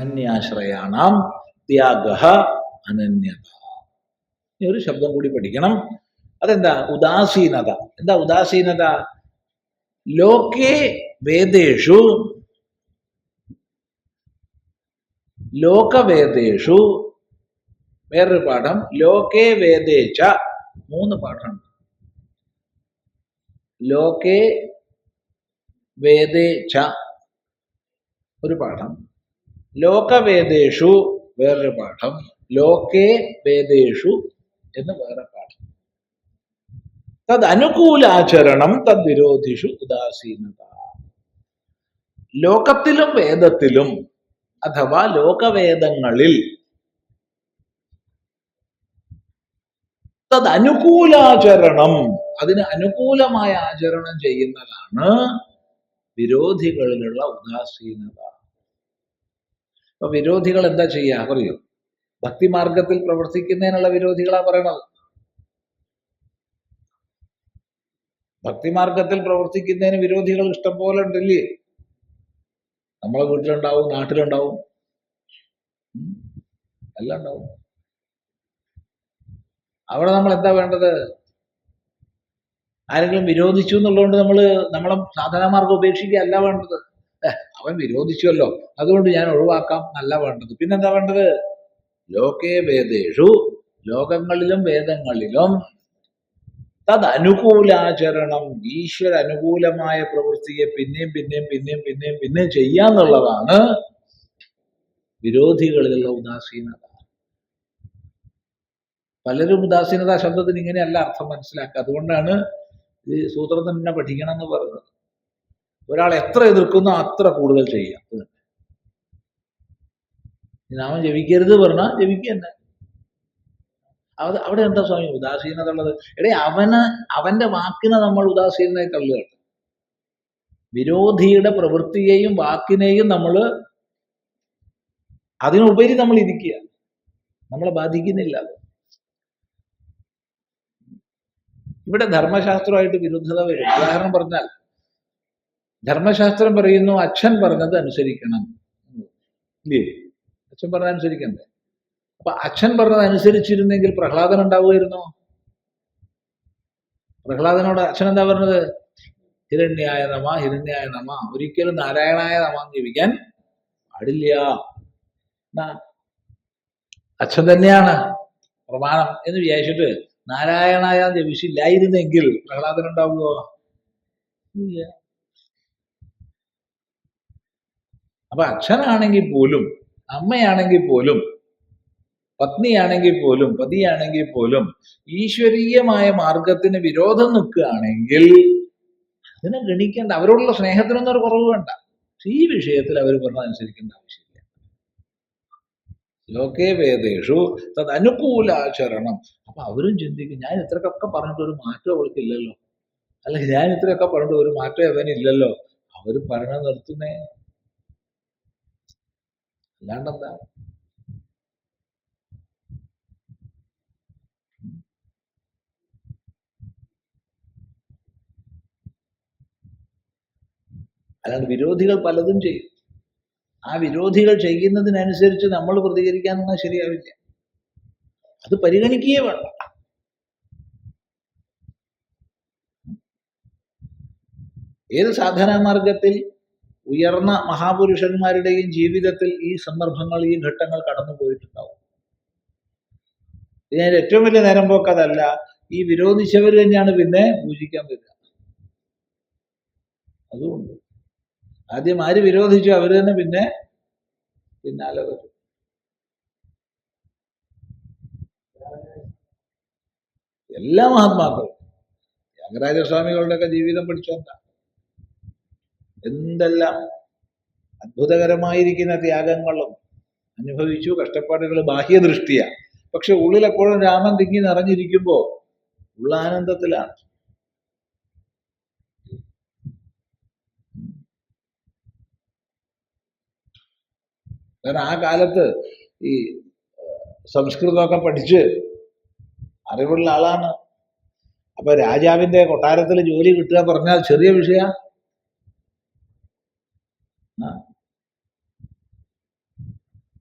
അന്യാശ്രയാണാം ത്യാഗ അനന്യത. ഇനി ഒരു ശബ്ദം കൂടി പഠിക്കണം. അതെന്താ? ഉദാസീനത. എന്താ ഉദാസീനത? ലോകേ വേദേഷു ലോകവേദേഷു. വേറൊരു പാഠം. ലോകേ വേദേച്ച മൂന്ന് പാഠമുണ്ട് ലോകേ വേദേച്ച ഒരു പാഠം. ലോകവേദേഷു വേറൊരു പാഠം. ലോകേ വേദേഷു എന്ന് വേറെ പാഠം. തദ് അനുകൂലാചരണം തദ്വിരോധിഷു ഉദാസീനത. ലോകത്തിലും വേദത്തിലും അഥവാ ലോകവേദങ്ങളിൽ തദ് അനുകൂലാചരണം അതിന് അനുകൂലമായ ആചരണം ചെയ്യുന്നതാണ് വിരോധികളിലുള്ള ഉദാസീനത. അപ്പൊ വിരോധികൾ എന്താ ചെയ്യാ? പറയൂ. ഭക്തിമാർഗത്തിൽ പ്രവർത്തിക്കുന്നതിനുള്ള വിരോധികളാ പറയണത്. ഭക്തിമാർഗത്തിൽ പ്രവർത്തിക്കുന്നതിന് വിരോധികൾ ഇഷ്ടം പോലെ ഉണ്ടല്ലേ? നമ്മളെ വീട്ടിലുണ്ടാവും നാട്ടിലുണ്ടാവും. എല്ലാം ഉണ്ടാവും. അവിടെ നമ്മൾ എന്താ വേണ്ടത്? ആരെങ്കിലും വിരോധിച്ചു എന്നുള്ളതുകൊണ്ട് നമ്മൾ നമ്മളെ സാധനമാർഗം ഉപേക്ഷിക്കുകയല്ല വേണ്ടത്. അവൻ വിരോധിച്ചുവല്ലോ. അതുകൊണ്ട് ഞാൻ ഒഴിവാക്കാം നല്ല വേണ്ടത്. പിന്നെന്താ വേണ്ടത്? ലോകേ വേദേഷു ലോകങ്ങളിലും വേദങ്ങളിലും തത് അനുകൂലാചരണം ഈശ്വര അനുകൂലമായ പ്രവൃത്തിയെ പിന്നെയും പിന്നെയും പിന്നെയും പിന്നെയും പിന്നെയും ചെയ്യാന്നുള്ളതാണ് വിരോധികളിലുള്ള ഉദാസീനത. പലരും ഉദാസീനത ശബ്ദത്തിന് ഇങ്ങനെയല്ല അർത്ഥം മനസ്സിലാക്കുക. അതുകൊണ്ടാണ് ഈ സൂത്രം തന്നെ പഠിക്കണം എന്ന് പറയുന്നത് ഒരാൾ എത്ര എതിർക്കുന്നോ അത്ര കൂടുതൽ ചെയ്യാം. നാമം ജപിക്കരുത് പറഞ്ഞാൽ ജപിക്കുക തന്നെ. അത് അവിടെ എന്താ സ്വാമി ഉദാസീനത ഉള്ളത്? എടേ അവന് അവന്റെ വാക്കിനെ നമ്മൾ ഉദാസീനനായി തള്ളുകയാണ് വിരോധിയുടെ പ്രവൃത്തിയെയും വാക്കിനെയും നമ്മൾ അതിനുപരി നമ്മൾ ഇരിക്കുക. നമ്മളെ ബാധിക്കുന്നില്ല അത്. ഇവിടെ ധർമ്മശാസ്ത്രമായിട്ട് വിരുദ്ധത വരും. ഉദാഹരണം പറഞ്ഞാൽ ധർമ്മശാസ്ത്രം പറയുന്നു അച്ഛൻ പറഞ്ഞത് അനുസരിക്കണം. ഇല്ലേ? അച്ഛൻ പറഞ്ഞത് അനുസരിക്കണ്ടേ? അപ്പൊ അച്ഛൻ പറഞ്ഞത് അനുസരിച്ചിരുന്നെങ്കിൽ പ്രഹ്ലാദൻ ഉണ്ടാവുമായിരുന്നോ? പ്രഹ്ലാദനോട് അച്ഛൻ എന്താ പറഞ്ഞത്? ഹിരണ്യായ നമ ഹിരണ്യായ നമ. ഒരിക്കലും നാരായണായ നമ ജീവിക്കാൻ പാടില്ല. അച്ഛൻ തന്നെയാണ് പ്രമാണം എന്ന് വിചാരിച്ചിട്ട് നാരായണായ ജപിച്ചില്ലായിരുന്നെങ്കിൽ പ്രഹ്ലാദൻ ഉണ്ടാവുമോ അപ്പൊ അച്ഛനാണെങ്കിൽ പോലും അമ്മയാണെങ്കിൽ പോലും പത്നിയാണെങ്കിൽ പോലും പതിയാണെങ്കിൽ പോലും ഈശ്വരീയമായ മാർഗത്തിന് വിരോധം നിൽക്കുകയാണെങ്കിൽ അതിനെ ഗണിക്കേണ്ട അവരോടുള്ള സ്നേഹത്തിനൊന്നും ഒരു കുറവ് വേണ്ട. ഈ വിഷയത്തിൽ അവർ പറഞ്ഞതനുസരിക്കേണ്ട ആവശ്യമില്ല. ലോകേ വേദേഷു. തത് അനുകൂലാചരണം. അപ്പൊ അവരും ചിന്തിക്കും ഞാൻ ഇത്രയൊക്കെ പറഞ്ഞിട്ട് ഒരു മാറ്റം അവൾക്കില്ലല്ലോ അല്ലെങ്കിൽ ഞാൻ ഇത്രയൊക്കെ പറഞ്ഞിട്ട് ഒരു മാറ്റം അവനില്ലല്ലോ അവർ ഭരണം നിർത്തുന്നേ. അല്ലാണ്ടെന്താ? അല്ലാണ്ട് വിരോധികൾ പലതും ചെയ്യും. ആ വിരോധികൾ ചെയ്യുന്നതിനനുസരിച്ച് നമ്മൾ പ്രതികരിക്കാൻ എന്നാൽ ശരിയാവില്ല. അത് പരിഗണിക്കുകയേ വേണ്ട. ഏത് സാധനാമാർഗത്തിൽ ഉയർന്ന മഹാപുരുഷന്മാരുടെയും ജീവിതത്തിൽ ഈ സന്ദർഭങ്ങൾ ഈ ഘട്ടങ്ങൾ കടന്നു പോയിട്ടുണ്ടാവും? ഇതിനെ ഏറ്റവും വലിയ നേരം പോക്കതല്ല ഈ വിരോധിച്ചവർ തന്നെയാണ് പിന്നെ പൂജിക്കാൻ വരിക. അതുകൊണ്ട് ആദ്യം ആര് വിരോധിച്ചു അവർ തന്നെ പിന്നെ പിന്നാലെ വരും എല്ലാ മഹാത്മാക്കളും ത്യാഗരാജസ്വാമികളുടെയൊക്കെ ജീവിതം പഠിച്ചോണ്ടാണ് എന്തെല്ലാം അത്ഭുതകരമായിരിക്കുന്ന ത്യാഗങ്ങളും അനുഭവിച്ചു കഷ്ടപ്പാടുകൾ ബാഹ്യദൃഷ്ടിയാണ് പക്ഷെ ഉള്ളിലെപ്പോഴും രാമൻ തിങ്ങി നിറഞ്ഞിരിക്കുമ്പോ ഉള്ള ആനന്ദത്തിലാണ് കാരണം ആ കാലത്ത് ഈ സംസ്കൃതമൊക്കെ പഠിച്ച് അറിവുള്ള ആളാണ്. അപ്പൊ രാജാവിന്റെ കൊട്ടാരത്തിൽ ജോലി കിട്ടുക പറഞ്ഞാൽ ചെറിയ വിഷയ.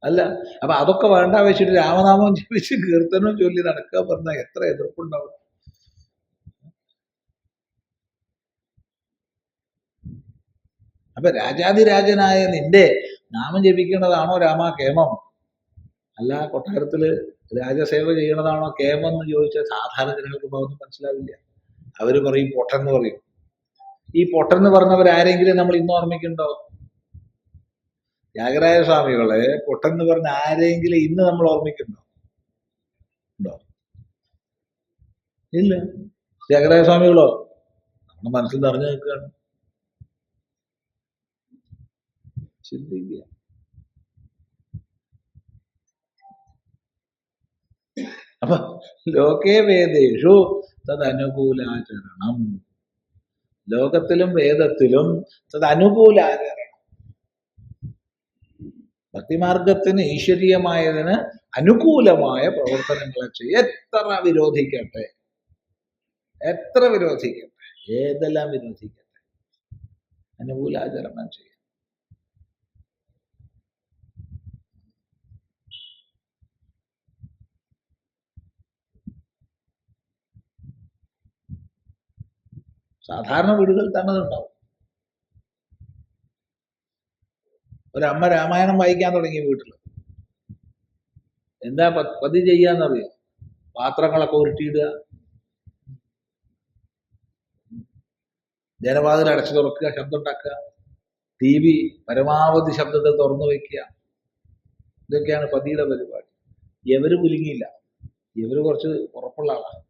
അല്ല അപ്പൊ അതൊക്കെ വേണ്ട വെച്ചിട്ട് രാമനാമം ജപിച്ച് കീർത്തനം ചൊല്ലി നടക്കുക പറഞ്ഞാൽ എത്ര എതിർപ്പുണ്ടാവും. അപ്പൊ രാജാതിരാജനായ നിന്റെ നാമം ജപിക്കുന്നതാണോ രാമ കേമം? അല്ല കൊട്ടാരത്തിൽ രാജസേവ ചെയ്യണതാണോ കേമം എന്ന് ചോദിച്ചാൽ സാധാരണ ജനങ്ങൾക്ക് ഒന്നും മനസ്സിലാവില്ല. അവർ പറയും പൊട്ടെന്ന് പറയും. ഈ പൊട്ടെന്ന് പറഞ്ഞവരാരെങ്കിലും നമ്മൾ ഇന്ന് ഓർമ്മിക്കുന്നുണ്ടോ? ത്യാഗരായ സ്വാമികളെ പൊട്ടെന്ന് പറഞ്ഞ ആരെങ്കിലും ഇന്ന് നമ്മൾ ഓർമ്മിക്കുന്നുണ്ടോ? ഉണ്ടോ? ഇല്ല. ത്യാഗരായ സ്വാമികളോ? നമ്മുടെ മനസ്സിൽ നിറഞ്ഞു നിൽക്കുകയാണ്. ചിന്തിക്കുക. അപ്പൊ ലോകേ വേദേഷു തദ്നുകൂലാചരണം. ലോകത്തിലും വേദത്തിലും തദ്നുകൂലാചരണം. ഭക്തിമാർഗത്തിന് ഈശ്വരീയമായതിന് അനുകൂലമായ പ്രവർത്തനങ്ങളെ ചെയ്യും. എത്ര വിരോധിക്കട്ടെ? എത്ര വിരോധിക്കട്ടെ? ഏതെല്ലാം വിരോധിക്കട്ടെ? അനുകൂലാചരണം ചെയ്യും. സാധാരണ വീടുകളിൽ തന്നെ ഉണ്ടാവും ഒരമ്മ രാമായണം വായിക്കാൻ തുടങ്ങി വീട്ടിൽ എന്താ പതി ചെയ്യാന്നറിയോ? പാത്രങ്ങളൊക്കെ ഉരുട്ടിയിടുക. ജനവാതിൽ അടച്ചു തുറക്കുക ശബ്ദം ഉണ്ടാക്കുക. ടി വി പരമാവധി ശബ്ദത്തെ തുറന്നു വയ്ക്കുക. ഇതൊക്കെയാണ് പതിയുടെ പരിപാടി. എവര് കുലുങ്ങിയില്ല. ഇവർ കുറച്ച് ഉറപ്പുള്ള ആളാണ്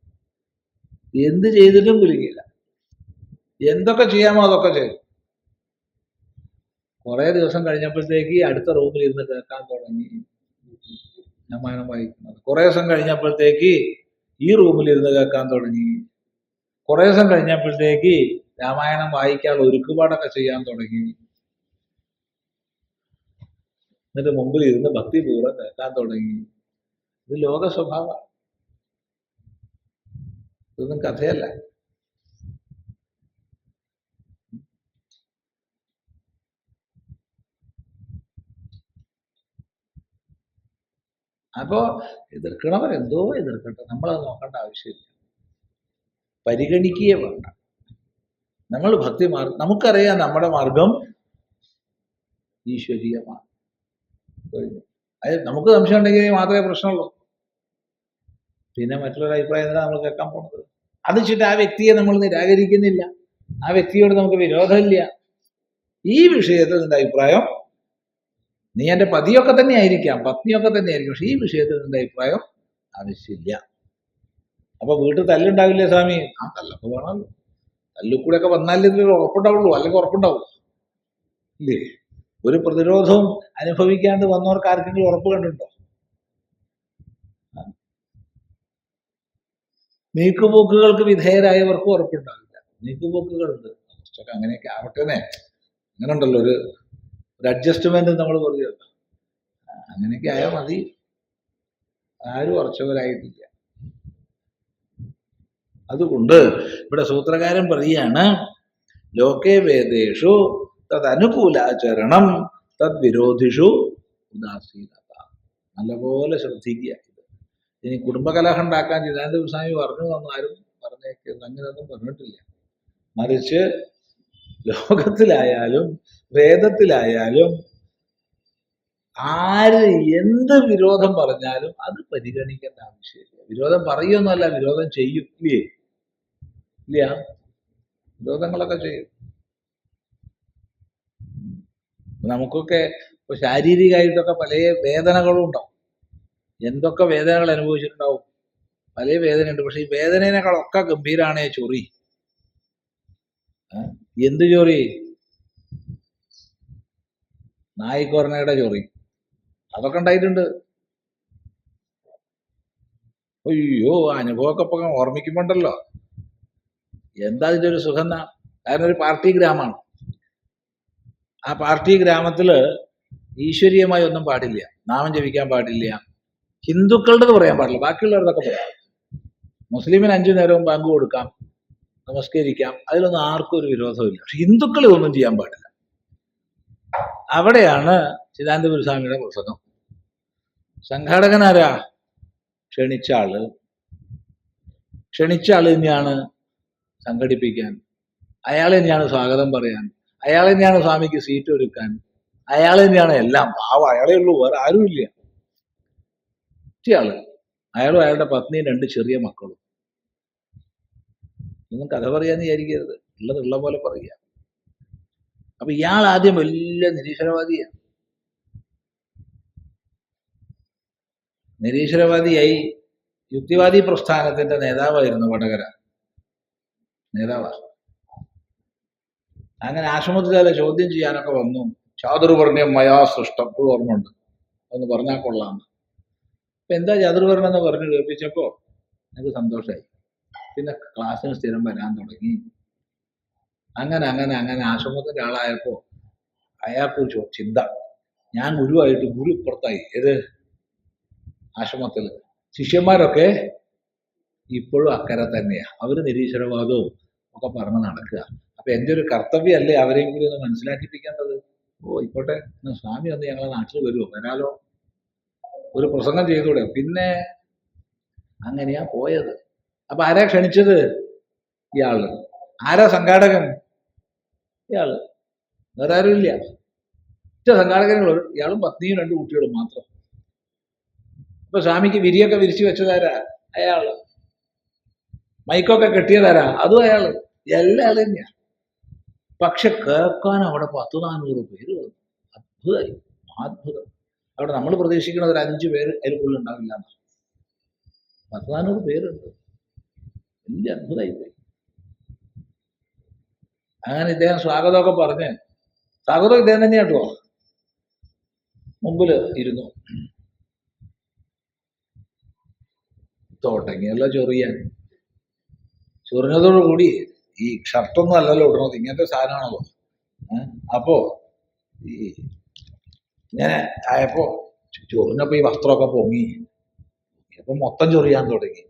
എന്ത് ചെയ്തിട്ടും കുലുങ്ങിയില്ല. എന്തൊക്കെ ചെയ്യാമോ അതൊക്കെ ചെയ്തു. കുറെ ദിവസം കഴിഞ്ഞപ്പോഴത്തേക്ക് അടുത്ത റൂമിൽ ഇരുന്ന് കേൾക്കാൻ തുടങ്ങി. രാമായണം വായിക്കുന്നത്. കുറെ ദിവസം കഴിഞ്ഞപ്പോഴത്തേക്ക് ഈ റൂമിൽ ഇരുന്ന് കേൾക്കാൻ തുടങ്ങി. കുറെ ദിവസം കഴിഞ്ഞപ്പോഴത്തേക്ക് രാമായണം വായിക്കാൻ ഒരുക്കുപാടൊക്കെ ചെയ്യാൻ തുടങ്ങി. എന്നിട്ട് മുമ്പിൽ ഇരുന്ന് ഭക്തിപൂർവം കേൾക്കാൻ തുടങ്ങി. ഇത് ലോക സ്വഭാവമാണ്. ഇതൊന്നും കഥയല്ല. അപ്പോ എതിർക്കണവർ എന്തോ എതിർക്കട്ടെ നമ്മളത് നോക്കേണ്ട ആവശ്യമില്ല. പരിഗണിക്കുകയേ വേണ്ട. നമ്മൾ ഭക്തി മാർഗം നമുക്കറിയാം നമ്മുടെ മാർഗം ഈശ്വരീയമാണ്. അതായത് അത് നമുക്ക് സംശയം ഉണ്ടെങ്കിൽ മാത്രമേ പ്രശ്നമുള്ളൂ. പിന്നെ മറ്റുള്ളൊരു അഭിപ്രായം തന്നെ നമ്മൾ കേൾക്കാൻ പോകുന്നത് അത് വെച്ചിട്ട് ആ വ്യക്തിയെ നമ്മൾ നിരാകരിക്കുന്നില്ല. ആ വ്യക്തിയോട് നമുക്ക് വിരോധമില്ല. ഈ വിഷയത്തിൽ നിന്റെ അഭിപ്രായം നീ എന്റെ പതിയൊക്കെ തന്നെ ആയിരിക്കാം പത്നിയൊക്കെ തന്നെ ആയിരിക്കും പക്ഷെ ഈ വിഷയത്തിൽ നിന്റെ അഭിപ്രായം ആവശ്യമില്ല. അപ്പൊ വീട്ടിൽ തല്ലുണ്ടാവില്ലേ സ്വാമി? ആ തല്ലൊക്കെ വേണമല്ലോ. തല്ലിൽ കൂടെ ഒക്കെ വന്നാലേ ഇതിൽ ഉറപ്പുണ്ടാവുള്ളൂ. അല്ലെങ്കിൽ ഉറപ്പുണ്ടാവും. ഇല്ലേ? ഒരു പ്രതിരോധവും അനുഭവിക്കാണ്ട് വന്നവർക്ക് ആർക്കെങ്കിലും ഉറപ്പ് കണ്ടിട്ടുണ്ടോ. നീക്കുപോക്കുകൾക്ക് വിധേയരായവർക്കും ഉറപ്പുണ്ടാവില്ല. നീക്കുപോക്കുകളുണ്ട്. കുറച്ചൊക്കെ അങ്ങനെയൊക്കെ ആവട്ടെന്നേ അങ്ങനെ ഉണ്ടല്ലോ ഒരു ഒരു അഡ്ജസ്റ്റ്മെന്റ് നമ്മൾ പറയുക അങ്ങനെയൊക്കെ ആയാൽ മതി. ആരും ഉറച്ചവരായിട്ടില്ല. അതുകൊണ്ട് ഇവിടെ സൂത്രകാരൻ പറയാണ് ലോകേ വേദേഷു തദനുകൂലാചരണം തദ്വിരോധിഷു ഉദാസീനത. നല്ലപോലെ ശ്രദ്ധിക്കുക ഇത്. ഇനി കുടുംബകലഹം ഉണ്ടാക്കാൻ ചിദാനന്ദ സ്വാമി പറഞ്ഞു വന്നാലും പറഞ്ഞേക്കുന്നു പറഞ്ഞേക്ക് അങ്ങനെയൊന്നും പറഞ്ഞിട്ടില്ല. മറിച്ച് ലോകത്തിലായാലും വേദത്തിലായാലും ആര് എന്ത് വിരോധം പറഞ്ഞാലും അത് പരിഗണിക്കേണ്ട ആവശ്യമില്ല. വിരോധം പറയുമെന്നല്ല വിരോധം ചെയ്യും. ഇല്ലേ? ഇല്ല? വിരോധങ്ങളൊക്കെ ചെയ്യും. നമുക്കൊക്കെ ഇപ്പൊ ശാരീരികമായിട്ടൊക്കെ പല വേദനകളും ഉണ്ടാവും. എന്തൊക്കെ വേദനകൾ അനുഭവിച്ചിട്ടുണ്ടാവും? പല വേദനയുണ്ട്. പക്ഷെ ഈ വേദനേനേക്കാളൊക്കെ ഗംഭീരാണേ ചൊറി? എന്ത് ചോറി നായിക്കൊറനയുടെ ചോറി അതൊക്കെ ഉണ്ടായിട്ടുണ്ട്. അയ്യോ അനുഭവമൊക്കെ ഇപ്പൊ ഓർമ്മിക്കുമ്പോണ്ടല്ലോ. എന്താ ഇതിന്റെ ഒരു സുഖം എന്നാ? കാരണം ഒരു പാർട്ടി ഗ്രാമമാണ്. ആ പാർട്ടി ഗ്രാമത്തിൽ ഈശ്വരീയമായി ഒന്നും പാടില്ല. നാമം ജപിക്കാൻ പാടില്ല. ഹിന്ദുക്കളുടെ പറയാൻ പാടില്ല. ബാക്കിയുള്ളവരുടെതൊക്കെ പറയാം. മുസ്ലിമിന് അഞ്ചു നേരവും ബാങ്ക് കൊടുക്കാം. നമസ്കരിക്കാം. അതിലൊന്നും ആർക്കും ഒരു വിരോധമില്ല പക്ഷെ ഹിന്ദുക്കൾ ഇതൊന്നും ചെയ്യാൻ പാടില്ല. അവിടെയാണ് ചിദാനന്ദപുര സ്വാമിയുടെ പ്രസംഗം. സംഘാടകനാരാ ക്ഷണിച്ച ആൾ ക്ഷണിച്ച തന്നെയാണ് സംഘടിപ്പിക്കാൻ. അയാൾ തന്നെയാണ് സ്വാഗതം പറയാൻ. അയാൾ തന്നെയാണ് സ്വാമിക്ക് സീറ്റ് ഒരുക്കാൻ. അയാൾ തന്നെയാണ് എല്ലാം. പാവ അയാളെ ഉള്ളൂ. വേറെ ആരുമില്ല. ഒറ്റയാൾ അയാളും അയാളുടെ പത്നിയും രണ്ട് ചെറിയ മക്കളും. ഒന്നും കഥ പറയാന്ന് വിചാരിക്കരുത്. ഉള്ളതുള്ള പോലെ പറയുക അപ്പൊ ഇയാൾ ആദ്യം വലിയ നിരീശ്വരവാദിയാണ്. നിരീശ്വരവാദിയായി യുക്തിവാദി പ്രസ്ഥാനത്തിന്റെ നേതാവായിരുന്നു വടകര. നേതാവാണ് അങ്ങനെ ആശ്രമത്തിലെ ചോദ്യം ചെയ്യാനൊക്കെ വന്നു. ചാതുർവർണയം മയാ സൃഷ്ടം. ഇപ്പോഴും ഓർമ്മയുണ്ട്. ഒന്ന് പറഞ്ഞാൽ കൊള്ളാം. അപ്പൊ എന്താ ചാതുർവർണം എന്ന് പറഞ്ഞു കേൾപ്പിച്ചപ്പോ എനിക്ക് സന്തോഷമായി പിന്നെ ക്ലാസ്സിന് സ്ഥിരം വരാൻ തുടങ്ങി. അങ്ങനെ അങ്ങനെ അങ്ങനെ ആശ്രമത്തിന്റെ ആളായപ്പോൾ അയാൾക്കൊരു ചിന്ത. ഞാൻ ഗുരുവായിട്ട് ഗുരു ഇപ്പുറത്തായി ഏത്? ആശ്രമത്തിൽ. ശിഷ്യന്മാരൊക്കെ ഇപ്പോഴും അക്കരെ തന്നെയാ. അവർ നിരീശ്വരവാദവും ഒക്കെ പറഞ്ഞ് നടക്കുക. അപ്പൊ എന്റെ ഒരു കർത്തവ്യമല്ലേ അവരെയും കൂടി ഒന്ന് മനസ്സിലാക്കിപ്പിക്കേണ്ടത്? ഓ ഇപ്പോട്ടെ സ്വാമി ഒന്ന് ഞങ്ങളെ നാട്ടിൽ വരുമോ വരാലോ. ഒരു പ്രസംഗം ചെയ്തൂടെ. പിന്നെ അങ്ങനെയാ പോയത്. അപ്പൊ ആരാ ക്ഷണിച്ചത്? ഇയാൾ. ആരാ സംഘാടകൻ? ഇയാൾ. വേറെ ആരും ഇല്ല ഒറ്റ സംഘാടകനുകൾ ഇയാളും പത്നിയും രണ്ട് കുട്ടികളും മാത്രം. ഇപ്പൊ സ്വാമിക്ക് വിരിയൊക്കെ വിരിച്ചു വെച്ചതാരാ? അയാൾ. മൈക്കൊക്കെ കെട്ടിയതാരാ? അതും അയാൾ. എല്ലാ ആൾ തന്നെയാ. പക്ഷെ കേൾക്കാൻ അവിടെ പത്ത് നാനൂറ് പേര് വന്നു. അത്ഭുതമായി അത്ഭുതം. അവിടെ നമ്മൾ പ്രതീക്ഷിക്കുന്നത് ഒരു അഞ്ചു പേര് അതിൽക്കുള്ളിൽ ഉണ്ടാവില്ല എന്നാ. പത്ത് നാനൂറ് പേരുണ്ട്. വലിയ അത്ഭുതമായി പോയി അങ്ങനെ ഇദ്ദേഹം സ്വാഗതമൊക്കെ പറഞ്ഞ് സ്വാഗതം ഇദ്ദേഹം തന്നെ കേട്ടോ. മുമ്പിൽ ഇരുന്നു. തുടങ്ങിയല്ല ചൊറിയാൻ. ചൊറിഞ്ഞതോടുകൂടി ഈ ഷർട്ടൊന്നും അല്ലല്ലോ ഇടണത് ഇങ്ങനത്തെ സാധനമാണല്ലോ. അപ്പോ ഈ ഇങ്ങനെ ആയപ്പോ ചൊറിഞ്ഞപ്പോ ഈ വസ്ത്രമൊക്കെ പൊങ്ങി. അപ്പൊ മൊത്തം ചൊറിയാൻ തുടങ്ങി.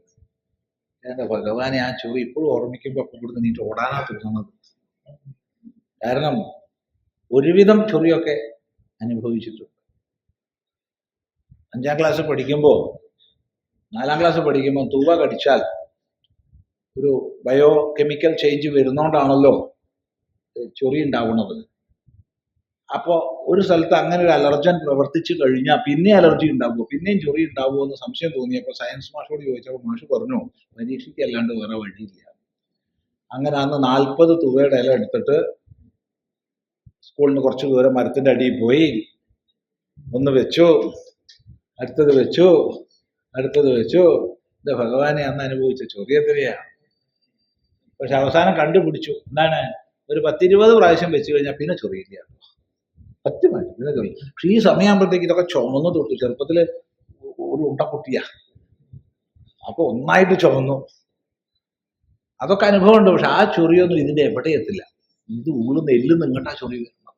എന്റെ ഭഗവാനെ ആ ചൊറി ഇപ്പോഴും ഓർമ്മിക്കുമ്പോൾ അപ്പൊ ഇവിടുന്ന് നീറ്റ് ഓടാനാ തോന്നുന്നത് കാരണം ഒരുവിധം ചൊറിയൊക്കെ അനുഭവിച്ചിട്ടുണ്ട്. അഞ്ചാം ക്ലാസ് പഠിക്കുമ്പോ നാലാം ക്ലാസ് പഠിക്കുമ്പോൾ തൂവ കടിച്ചാൽ ഒരു ബയോ കെമിക്കൽ ചേഞ്ച് വരുന്നോണ്ടാണല്ലോ ചൊറി ഉണ്ടാവുന്നത്. അപ്പോ ഒരു സ്ഥലത്ത് അങ്ങനെ ഒരു അലർജൻ പ്രവർത്തിച്ചു കഴിഞ്ഞാൽ പിന്നെ അലർജി ഉണ്ടാവുമോ? പിന്നെയും ചൊറി ഉണ്ടാവുമോ എന്ന് സംശയം തോന്നിയപ്പോൾ സയൻസ് മാഷോട് ചോദിച്ചപ്പോൾ മാഷ് പറഞ്ഞു പരീക്ഷയ്ക്ക് അല്ലാണ്ട് വേറെ വഴിയില്ല. അങ്ങനെ അന്ന് നാൽപ്പത് തുകയുടെ ഇല എടുത്തിട്ട് സ്കൂളിന് കുറച്ച് ദൂരം മരത്തിന്റെ അടിയിൽ പോയി. ഒന്ന് വെച്ചു അടുത്തത് വെച്ചു അടുത്തത് വെച്ചു. എന്റെ ഭഗവാനെ അന്ന് അനുഭവിച്ച ചൊറിയ തിരയാ പക്ഷെ അവസാനം കണ്ടുപിടിച്ചു. എന്താണ്? ഒരു പത്തിരുപത് പ്രാവശ്യം വെച്ച് കഴിഞ്ഞാൽ പിന്നെ ചൊറിയില്ല സത്യമായിട്ട് ഇങ്ങനെ ചൊറി പക്ഷെ ഈ സമയമാകുമ്പോഴത്തേക്ക് ഇതൊക്കെ ചുമന്നു തൊട്ടു ചെറുപ്പത്തിൽ ഒരു ഉണ്ടക്കുട്ടിയാ അപ്പൊ ഒന്നായിട്ട് ചുമന്നു. അതൊക്കെ അനുഭവമുണ്ട് പക്ഷെ ആ ചൊറിയൊന്നും ഇതിന്റെ എവിടെ എത്തില്ല. ഇത് ഊൾ എല്ലുന്ന് നിങ്ങട്ടാ ചൊറി വരുന്നത്.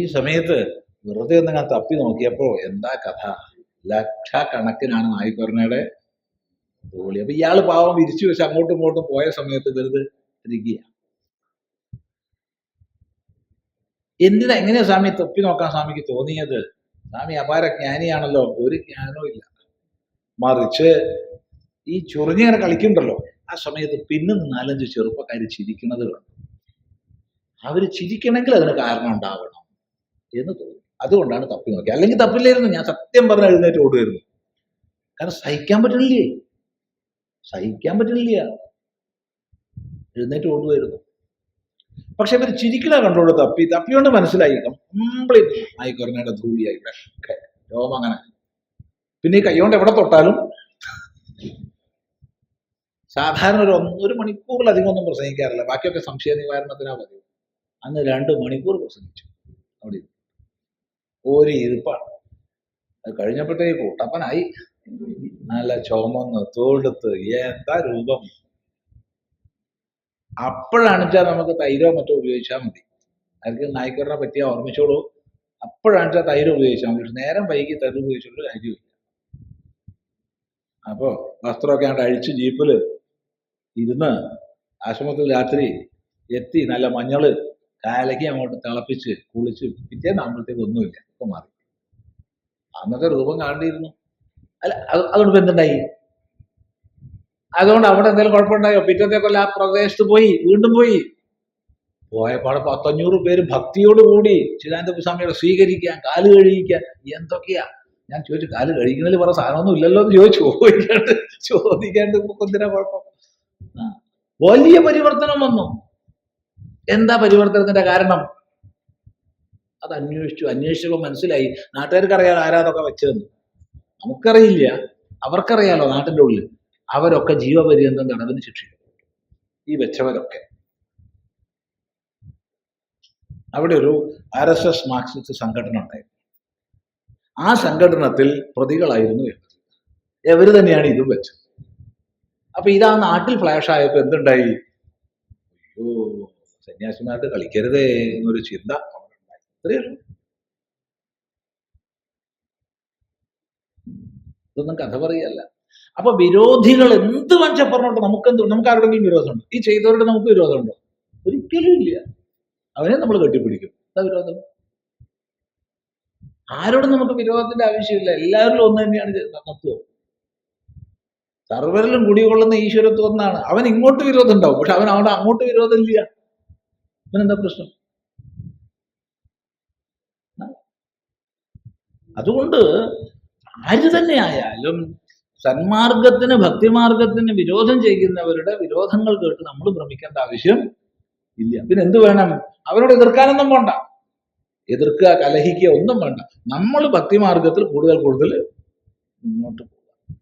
ഈ സമയത്ത് വെറുതെ ഒന്ന് ഞാൻ തപ്പി നോക്കിയപ്പോ എന്താ കഥ? ലക്ഷക്കണക്കിനാണ് നായിക്കൊരണയുടെ തോളി. അപ്പൊ ഇയാൾ പാവം വിരിച്ചു വെച്ച് അങ്ങോട്ടും ഇങ്ങോട്ടും പോയ സമയത്ത് വെറുതെ ഇരിക്കുക എന്തിനാ എങ്ങനെയാ സ്വാമി തൊപ്പി നോക്കാൻ സ്വാമിക്ക് തോന്നിയത്? സ്വാമി അപാര ജ്ഞാനിയാണല്ലോ ഒരു ജ്ഞാനവും ഇല്ല. മറിച്ച് ഈ ചൊറിഞ്ഞിങ്ങനെ കളിക്കുന്നുണ്ടല്ലോ ആ സമയത്ത് പിന്നെ നാലഞ്ച് ചെറുപ്പക്കാർ ചിരിക്കുന്നത് കണ്ടു. അവർ ചിരിക്കണമെങ്കിൽ അതിന് കാരണം ഉണ്ടാവണം എന്ന് തോന്നി. അതുകൊണ്ടാണ് തപ്പി നോക്കി അല്ലെങ്കിൽ തപ്പില്ലായിരുന്നു ഞാൻ സത്യം പറഞ്ഞ എഴുന്നേറ്റ് ഓടുമായിരുന്നു കാരണം സഹിക്കാൻ പറ്റണില്ലേ സഹിക്കാൻ പറ്റണില്ല എഴുന്നേറ്റ് ഓടുമായിരുന്നു പക്ഷെ ഇവർ ചിരിക്കണ കണ്ടോട് തപ്പി. തപ്പിയോണ്ട് മനസ്സിലായി കംപ്ലീറ്റ് ആയിക്കൊറങ്ങയുടെ ധൂളിയായി ഒക്കെ രോമം അങ്ങനെ. പിന്നെ ഈ കൈകൊണ്ട് എവിടെ തൊട്ടാലും സാധാരണ ഒരു ഒന്നൊരു മണിക്കൂറിലധികം ഒന്നും പ്രസംഗിക്കാറില്ല. ബാക്കിയൊക്കെ സംശയ നിവാരണത്തിനാ പതിവ്. അന്ന് രണ്ട് മണിക്കൂർ പ്രസംഗിച്ചു. അവിടെ. ഒരു ഇരുപ്പാണ്. അത് കഴിഞ്ഞപ്പോഴത്തേക്ക് കൂട്ടപ്പനായി. നല്ല ചുമന്ന് തോടുത്ത് എന്താ രൂപം? അപ്പോഴാണ് വെച്ചാൽ നമുക്ക് തൈരോ മറ്റോ ഉപയോഗിച്ചാൽ മതി. ആർക്ക് നായ്ക്കറിനെ പറ്റിയ ഓർമ്മിച്ചോളൂ. അപ്പോഴാണ് വെച്ചാൽ തൈര് ഉപയോഗിച്ചാൽ മതി. നേരം വൈകി തൈര് ഉപയോഗിച്ചിട്ട് കാര്യമില്ല അപ്പോൾ വസ്ത്രമൊക്കെ അങ്ങോട്ട് അഴിച്ച് ജീപ്പിൽ ഇരുന്ന് ആശ്രമത്തിൽ രാത്രി എത്തി നല്ല മഞ്ഞൾ കാലയ്ക്ക് അങ്ങോട്ട് തിളപ്പിച്ച് കുളിച്ച് പിറ്റേന്നാകുമ്പോഴത്തേക്ക് ഒന്നുമില്ല. ഒക്കെ മാറി. അന്നത്തെ രൂപം കാണേണ്ടിയിരുന്നു. അല്ല അത് അതുകൊണ്ട് എന്തുണ്ടായി? അതുകൊണ്ട് അവിടെ എന്തെങ്കിലും കുഴപ്പമുണ്ടായോ? പിറ്റത്തെ കൊല്ലം ആ പ്രദേശത്ത് പോയി വീണ്ടും പോയി. പോയപ്പാട് പത്തഞ്ഞൂറ് പേര് ഭക്തിയോടുകൂടി ചിദാനന്ദ സ്വാമിയുടെ സ്വീകരിക്കാൻ കാൽ കഴിക്കാൻ എന്തൊക്കെയാ? ഞാൻ ചോദിച്ചു കാൽ കഴിക്കുന്നതിൽ വേറെ സാധനമൊന്നും ഇല്ലല്ലോ എന്ന് ചോദിച്ചു. ചോദിക്കാണ്ട് ചോദിക്കാണ്ട് എന്തിനാ കുഴപ്പം? വലിയ പരിവർത്തനം വന്നു. എന്താ പരിവർത്തനത്തിന്റെ കാരണം? അത് അന്വേഷിച്ചു. അന്വേഷിച്ചപ്പോൾ മനസ്സിലായി. നാട്ടുകാർക്ക് അറിയാലോ ആരാതൊക്കെ വെച്ചതെന്ന്. നമുക്കറിയില്ല. അവർക്കറിയാലോ നാട്ടിന്റെ ഉള്ളിൽ. അവരൊക്കെ ജീവപര്യന്തം തടവിന് ശിക്ഷിക്കപ്പെട്ടു ഈ വെച്ചവരൊക്കെ. അവിടെ ഒരു ആർ എസ് എസ് മാർക്സിസ്റ്റ് സംഘടന ഉണ്ടായിരുന്നു. ആ സംഘടനത്തിൽ പ്രതികളായിരുന്നു ഇവർ ഇവർ തന്നെയാണ് ഇതും വെച്ചത്? അപ്പൊ ഇതാ നാട്ടിൽ ഫ്ലാഷ് ആയപ്പോ എന്തുണ്ടായി? അയ്യോ സന്യാസിമാർക്ക് കളിക്കരുതേ എന്നൊരു ചിന്ത ഇതൊന്നും കഥ പറയല്ല. അപ്പൊ വിരോധികൾ എന്ത് മനുഷ്യ പറഞ്ഞോട്ടെ? നമുക്കെന്ത് നമുക്ക് ആരുടെങ്കിലും വിരോധമുണ്ടോ? ഈ ചെയ്തവരുടെ നമുക്ക് വിരോധമുണ്ടോ? ഒരിക്കലും ഇല്ല. അവനെ നമ്മൾ കെട്ടിപ്പിടിക്കും. എന്താ വിരോധം? ആരോടും നമുക്ക് വിരോധത്തിന്റെ ആവശ്യമില്ല. എല്ലാവരിലും ഒന്ന് തന്നെയാണ് തത്വം സർവരിലും കുടികൊള്ളുന്ന ഈശ്വരത്വം എന്നാണ്. അവൻ ഇങ്ങോട്ട് വിരോധം ഉണ്ടാവും. പക്ഷെ അവൻ അവിടെ അങ്ങോട്ട് വിരോധം ഇല്ല. അവനെന്താ പ്രശ്നം? അതുകൊണ്ട് ആര് തന്നെ ആയാലും സന്മാർഗത്തിന് ഭക്തിമാർഗത്തിന് വിരോധം ചെയ്യുന്നവരുടെ വിരോധങ്ങൾ കേട്ട് നമ്മൾ ഭ്രമിക്കേണ്ട ആവശ്യം ഇല്ല. പിന്നെ എന്ത് വേണം? അവരോട് എതിർക്കാനൊന്നും വേണ്ട. എതിർക്കുക കലഹിക്കുക ഒന്നും വേണ്ട. നമ്മൾ ഭക്തിമാർഗത്തിൽ കൂടുതൽ കൂടുതൽ മുന്നോട്ട് പോകുക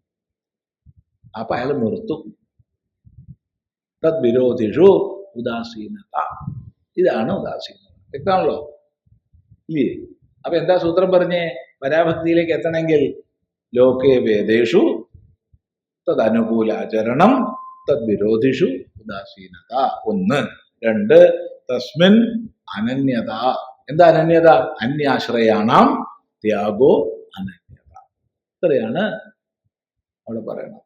അപ്പൊ അയാൾ നിർത്തും. തദ്വിരോധിഷു ഉദാസീനത. ഇതാണ് ഉദാസീനത. വ്യക്തമാണല്ലോ? ഇല്ലേ? അപ്പൊ എന്താ സൂത്രം പറഞ്ഞേ? പരാഭക്തിയിലേക്ക് എത്തണമെങ്കിൽ ലോകേ വേദേഷു തദനുകൂലാചരണം. തദ്വിരോധിഷു ഉദാസീനത. ഒന്ന്. രണ്ട്. തസ്മിൻ അനന്യത. എന്താ അനന്യത? അന്യാശ്രയാണാം. ത്യാഗോ അനന്യത. ഇത്രയാണ് അവിടെ പറയുന്നത്